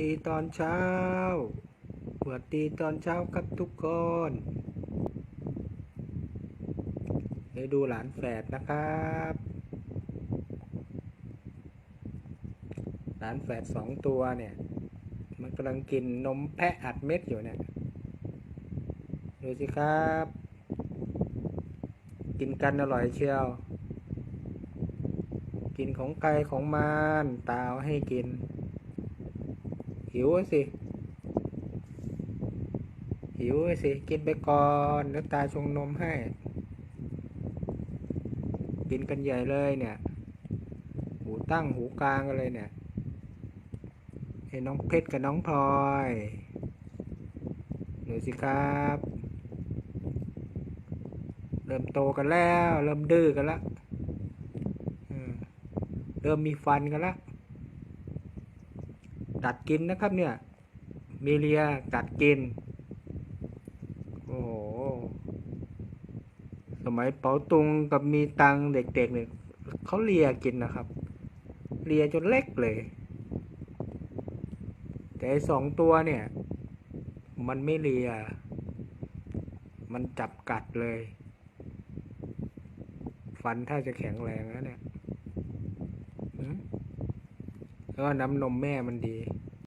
ดีตอนเช้า สวัสดีตอนเช้าครับทุกคนไปดูหลานแฝดนะครับ หลานแฝดสองตัวเนี่ย มันกำลังกินนมแพะอัดเม็ดอยู่เนี่ย ดูสิครับ กินกันอร่อยเชียว กินของไก่ของมารตาเอาให้กิน หิวสิ หิวสิ กินไปก่อนแล้วตาชงนมให้ กินกันใหญ่เลยเนี่ย หูตั้งหูกลางกันเลยเนี่ยเห็นน้องเพชรกับน้องพลอยดูสิครับ เริ่มโตกันแล้ว เริ่มดื้อกันล้วอืมเริ่มมีฟันกันล้ว กัดกินนะครับเนี่ยมีเลียกัดกิน โอ้โห สมัยเป๋าตุงกับมีตังเด็กๆเนี่ยเขาเลียกินนะครับ เลียจนเล็กเลย แต่สองตัวเนี่ย มันไม่เลีย มันจับกัดเลย ฟันถ้าจะแข็งแรงแล้วเนี่ย แล้วก็น้ำนมแม่มันดี